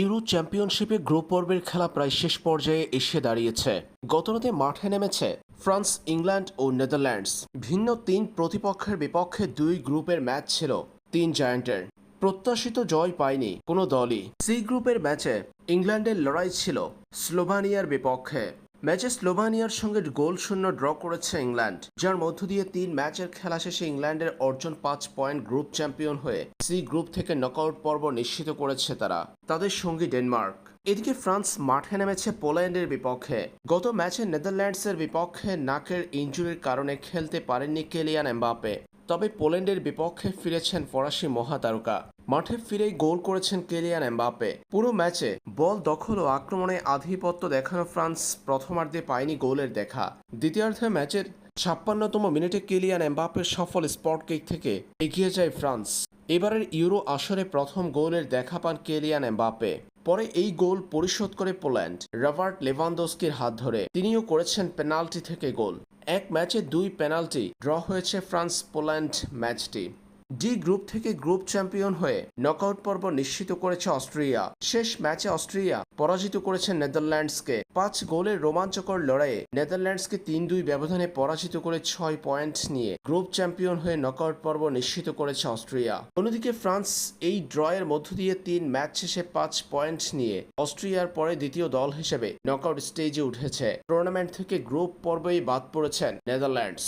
Euro চ্যাম্পিয়নশিপে group পর্বের খেলা প্রায় শেষ পর্যায়ে এসে দাঁড়িয়েছে। গতরাতে মাঠে নেমেছে ফ্রান্স, ইংল্যান্ড ও নেদারল্যান্ডস। ভিন্ন তিন প্রতিপক্ষের বিপক্ষে দুই গ্রুপের ম্যাচ ছিল তিন জায়ান্টের। প্রত্যাশিত জয় পায়নি কোনো দলই। সি গ্রুপের ম্যাচে ইংল্যান্ডের লড়াই ছিল স্লোভানিয়ার বিপক্ষে। ম্যাচে স্লোভানিয়ার সঙ্গে গোল শূন্য ড্র করেছে ইংল্যান্ড, যার মধ্য দিয়ে তিন ম্যাচের খেলা শেষে ইংল্যান্ডের অর্জন পাঁচ পয়েন্ট গ্রুপ চ্যাম্পিয়ন হয়ে সি গ্রুপ থেকে নকআউট পর্ব নিশ্চিত করেছে তারা। তাদের সঙ্গী ডেনমার্ক। এদিকে ফ্রান্স মাঠে নেমেছে পোল্যান্ডের বিপক্ষে। গত ম্যাচে নেদারল্যান্ডসের বিপক্ষে নাকের ইঞ্জুরির কারণে খেলতে পারেননি কেলিয়ান এমবাপে তবে পোল্যান্ডের বিপক্ষে ফিরেছেন ফরাসি মহাতারকা। মাঠে ফিরেই গোল করেছেন কেলিয়ান এমবাপে পুরো ম্যাচে বল দখল ও আক্রমণে আধিপত্য দেখানো ফ্রান্স প্রথমার্ধে পায়নি গোলের দেখা। দ্বিতীয়ার্ধে ম্যাচের ছাপ্পান্নতম মিনিটে কেলিয়ান এমবাপের সফল স্পট কিক থেকে এগিয়ে যায় ফ্রান্স। এবারের ইউরো আসরে প্রথম গোলের দেখা পান কেলিয়ান এমবাপে পরে এই গোল পরিশোধ করে পোল্যান্ড, রবার্ট লেভানদোস্কির হাত ধরে। তিনিও করেছেন পেনাল্টি থেকে গোল। এক ম্যাচে দুই পেনাল্টি ড্র হয়েছে ফ্রান্স পোল্যান্ড ম্যাচটি। ডি গ্রুপ থেকে গ্রুপ চ্যাম্পিয়ন হয়ে নকআউট পর্ব নিশ্চিত করেছে অস্ট্রিয়া। শেষ ম্যাচে অস্ট্রিয়া পরাজিত করেছে নেদারল্যান্ডসকে। পাঁচ গোলের রোমাঞ্চকর লড়াইয়ে নেদারল্যান্ডসকে তিন দুই ব্যবধানে পরাজিত করে ছয় পয়েন্ট নিয়ে গ্রুপ চ্যাম্পিয়ন হয়ে নকআউট পর্ব নিশ্চিত করেছে অস্ট্রিয়া। অন্যদিকে ফ্রান্স এই ড্রয়ের মধ্য দিয়ে তিন ম্যাচ শেষে পাঁচ পয়েন্ট নিয়ে অস্ট্রিয়ার পরে দ্বিতীয় দল হিসেবে নকআউট স্টেজে উঠেছে। টুর্নামেন্ট থেকে গ্রুপ পর্বেই বাদ পড়েছেন নেদারল্যান্ডস।